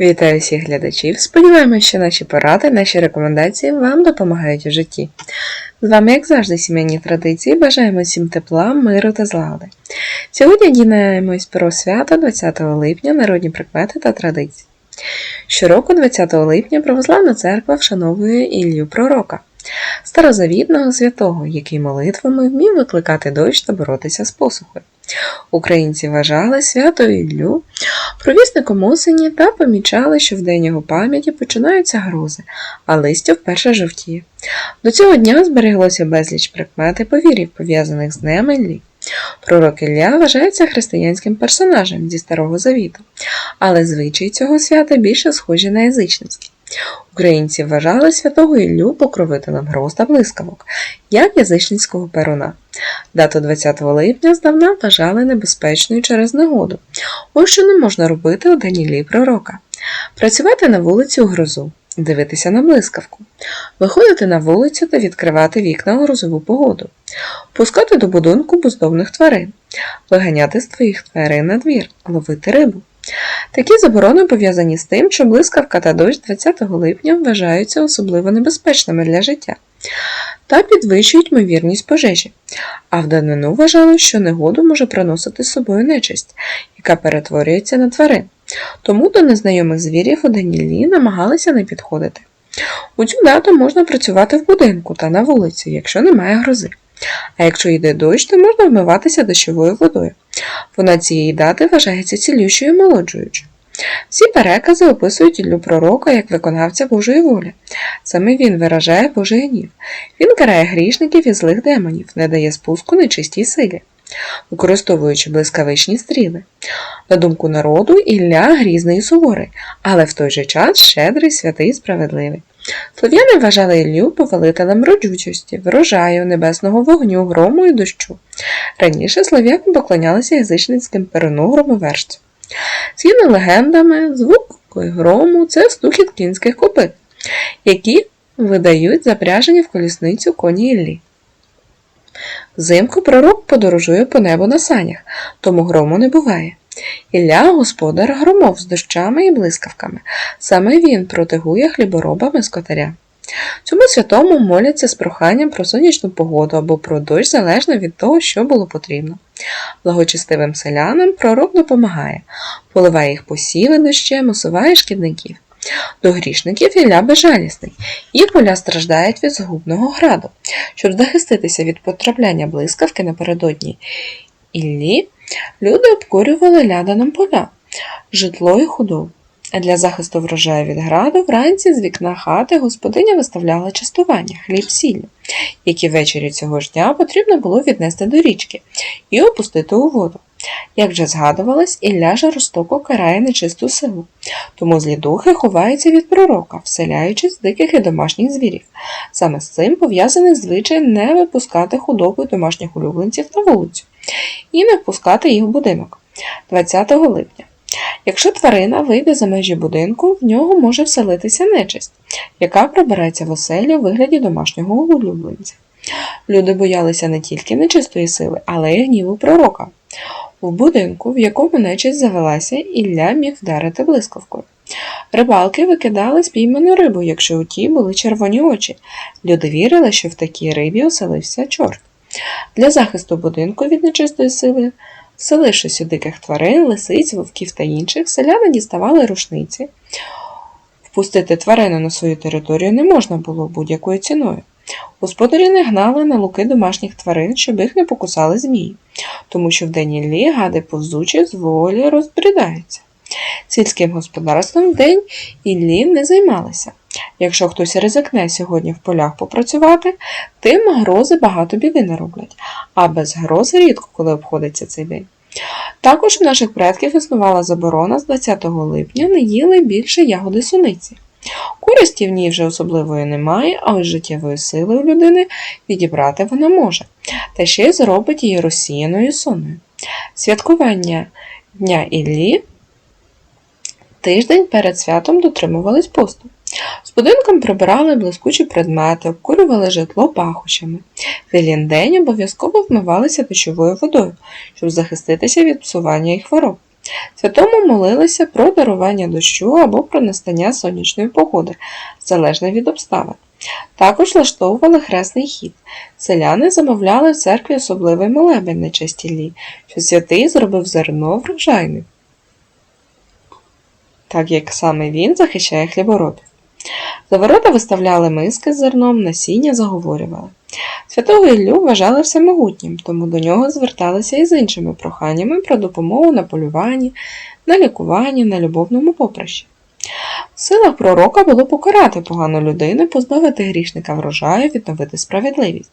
Вітаю всіх глядачів. Сподіваємось, що наші поради, наші рекомендації вам допомагають у житті. З вами, як завжди, сімейні традиції. Бажаємо всім тепла, миру та злагоди. Сьогодні дізнаємось про свято 20 липня, народні прикмети та традиції. Щороку, 20 липня, православна церква вшановує Іллю Пророка, старозавітного святого, який молитвами вмів викликати дощ та боротися з посухою. Українці вважали свято Іллю провісником осені та помічали, що в день його пам'яті починаються грози, а листя вперше жовтіє. До цього дня збереглося безліч прикмет і повірів, пов'язаних з днем Іллі. Пророк Ілля вважається християнським персонажем зі Старого Завіту, але звичаї цього свята більше схожі на язичницькі. Українці вважали святого Іллю покровителем гроз та блискавок, як язичницького перуна. Дату 20 липня здавна вважали небезпечною через негоду. Ось що не можна робити у день Іллі пророка. Працювати на вулиці у грозу, дивитися на блискавку, виходити на вулицю та відкривати вікна у грозову погоду, пускати до будинку бездомних тварин, виганяти з твоїх тварин на двір, ловити рибу. Такі заборони пов'язані з тим, що блискавка та дощ 20 липня вважаються особливо небезпечними для життя та підвищують ймовірність пожежі. А в данину вважали, що негоду може приносити з собою нечисть, яка перетворюється на тварин. Тому до незнайомих звірів у Данілі намагалися не підходити. У цю дату можна працювати в будинку та на вулиці, якщо немає грози. А якщо йде дощ, то можна вмиватися дощовою водою. Вона цієї дати вважається цілющою і молоджуючою. Всі перекази описують Іллю пророка як виконавця Божої волі. Саме він виражає Божий гнів. Він карає грішників і злих демонів, не дає спуску нечистій силі, використовуючи блискавичні стріли. На думку народу, Ілля грізний і суворий, але в той же час щедрий, святий і справедливий. Слов'яни вважали Іллю повелителем родючості, врожаю, небесного вогню, грому і дощу. Раніше слов'яни поклонялися язичницьким перуну громоверцю. Згідно легендами, звук грому це стукіт кінських копит, які видають запряжені в колісницю коні Іллі. Взимку пророк подорожує по небу на санях, тому грому не буває. Ілля господар громов з дощами і блискавками. Саме він протигує хліборобами скотаря. Цьому святому моляться з проханням про сонячну погоду або про дощ залежно від того, що було потрібно. Благочестивим селянам пророк допомагає, поливає їх посіви дощем, усуває шкідників. До грішників Ілля безжалісний, їх поля страждають від згубного граду. Щоб захиститися від потрапляння блискавки напередодні Іллі, люди обкурювали ляданом поля, житло і худобу. Для захисту врожаю від граду вранці з вікна хати господиня виставляла частування, хліб сіллю, які ввечері цього ж дня потрібно було віднести до річки і опустити у воду. Як вже згадувалось, Ілля жорстоко карає нечисту силу, тому злі духи ховаються від пророка, вселяючись з диких і домашніх звірів. Саме з цим пов'язаний звичай не випускати худобу домашніх улюбленців на вулицю і не впускати їх в будинок 20 липня. Якщо тварина вийде за межі будинку, в нього може вселитися нечисть, яка прибереться в оселі у вигляді домашнього улюбленця. Люди боялися не тільки нечистої сили, але й гніву пророка. В будинку, в якому нечисть завелася, Ілля міг вдарити блискавкою. Рибалки викидали спійману рибу, якщо у тій були червоні очі. Люди вірили, що в такій рибі оселився чорт. Для захисту будинку від нечистої сили Вселившись у диких тварин, лисиць, вовків та інших, селяни діставали рушниці. Впустити тварину на свою територію не можна було будь-якою ціною. Господарі не гнали на луки домашніх тварин, щоб їх не покусали змії, тому що в день Іллі гади повзучі з волі розбрідаються. Сільським господарством в день Іллі не займалися. Якщо хтось ризикне сьогодні в полях попрацювати, тим грози багато біди не роблять, а без гроз рідко коли обходиться цей день. Також у наших предків існувала заборона з 20 липня не їли більше ягоди суниці. Користі в ній вже особливої немає, а ось життєвої сили у людини відібрати вона може, та ще й зробить її розсіяною сонною. Святкування Дня Іллі тиждень перед святом дотримувались посту. З будинком прибирали блискучі предмети, обкурювали житло пахощами. В день обов'язково вмивалися дощовою водою, щоб захиститися від псування і хвороб. Святому молилися про дарування дощу або про настання сонячної погоди, залежно від обставин. Також влаштовували хресний хід. Селяни замовляли в церкві особливий молебень на честь Іллі, що святий зробив зерно врожайним, так як саме він захищає хліборобів. За ворота виставляли миски з зерном, насіння заговорювали. Святого Іллю вважали всемогутнім, тому до нього зверталися і з іншими проханнями про допомогу на полюванні, на лікуванні, на любовному поприщі. В силах пророка було покарати погану людину, позбавити грішника врожаю, відновити справедливість.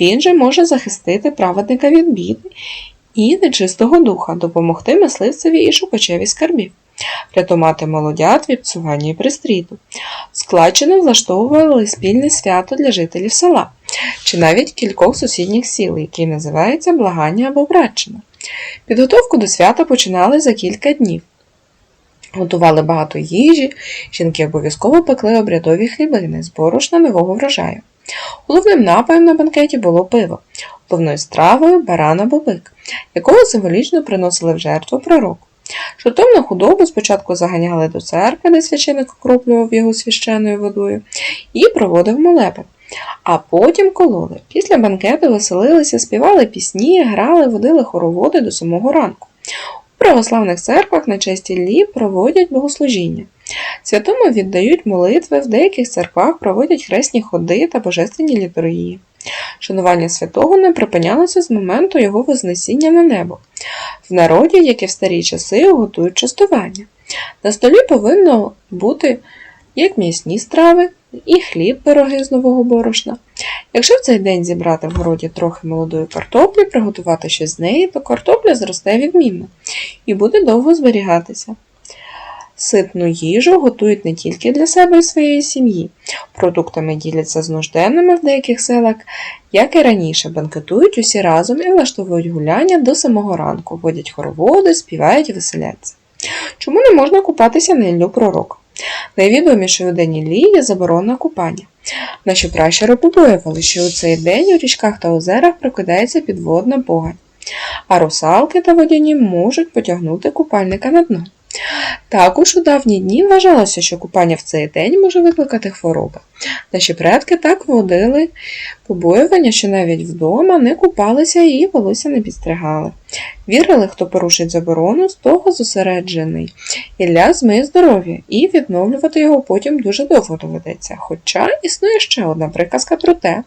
Він же може захистити праведника від біди і нечистого духа, допомогти мисливцеві і шукачеві скарбів, врятувати молодят від псування і пристріту. Складчину влаштовували спільне свято для жителів села чи навіть кількох сусідніх сіл, які називаються Благання або Братчина. Підготовку до свята починали за кілька днів. Готували багато їжі, жінки обов'язково пекли обрядові хлібини з борошна нового врожаю. Головним напоєм на банкеті було пиво, головною стравою баран або бик, якого символічно приносили в жертву пророку. Жертовну худобу спочатку заганяли до церкви, де священик окроплював його священною водою, і проводив молебен, а потім кололи. Після банкету веселилися, співали пісні, грали, водили хороводи до самого ранку. У православних церквах на честь Іллі проводять богослужіння. Святому віддають молитви, в деяких церквах проводять хресні ходи та божественні літургії. Шанування святого не припинялося з моменту його вознесіння на небо. В народі, як і в старі часи, готують частування. На столі повинно бути як м'ясні страви, і хліб, пироги з нового борошна. Якщо в цей день зібрати в городі трохи молодої картоплі, приготувати щось з неї, то картопля зросте відмінно і буде довго зберігатися. Ситну їжу готують не тільки для себе і своєї сім'ї. Продуктами діляться з нужденними в деяких селах, як і раніше, банкетують усі разом і влаштовують гуляння до самого ранку, водять хороводи, співають і веселяться. Чому не можна купатися на Іллю пророка? Найвідомішою у день Іллі є заборона купання. Наші пращури побоювали, що у цей день у річках та озерах прокидається підводна погань, а русалки та водяні можуть потягнути купальника на дно. Також у давні дні вважалося, що купання в цей день може викликати хвороби. Наші предки так водили побоювання, що навіть вдома не купалися і волосся не підстригали. Вірили, хто порушить заборону, з того зосереджений. Ілля змиє здоров'я, і відновлювати його потім дуже довго доведеться. Хоча існує ще одна приказка про те,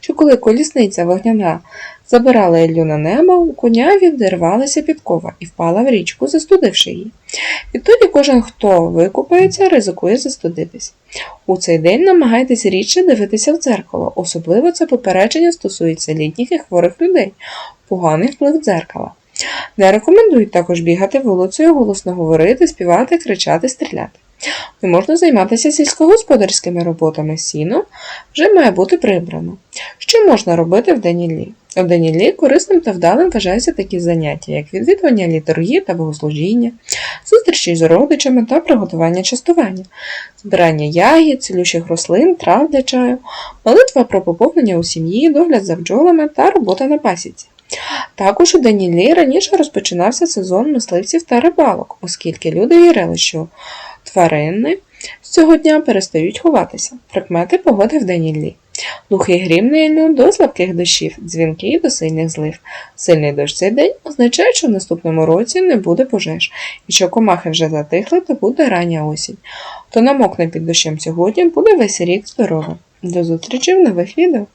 що коли колісниця вогняна забирала Іллю на небо, у коня відірвалася підкова і впала в річку, застудивши її. Відтоді кожен, хто викупається, ризикує застудитись. У цей день намагайтеся рідше дивитися в дзеркало, особливо це попередження стосується літніх і хворих людей, поганий вплив дзеркала. Не рекомендують також бігати вулицею, голосно говорити, співати, кричати, стріляти. Не можна займатися сільськогосподарськими роботами сіно, вже має бути прибрано. Що можна робити в день Іллі? У день Іллі корисним та вдалим вважаються такі заняття, як відвідування літургії та богослужіння, зустрічі з родичами та приготування частування, збирання ягід, цілющих рослин, трав для чаю, молитва про поповнення у сім'ї, догляд за бджолами та робота на пасіці. Також у день Іллі раніше розпочинався сезон мисливців та рибалок, оскільки люди вірили, що тварини з цього дня перестають ховатися. Прикмети погоди в день Іллі. Глухий грім на до слабких дощів, дзвінки до сильних злив. Сильний дощ цей день означає, що в наступному році не буде пожеж, і що комахи вже затихли, то буде рання осінь. Хто намокне під дощем сьогодні, буде весь рік здоровим. До зустрічі в нових відео!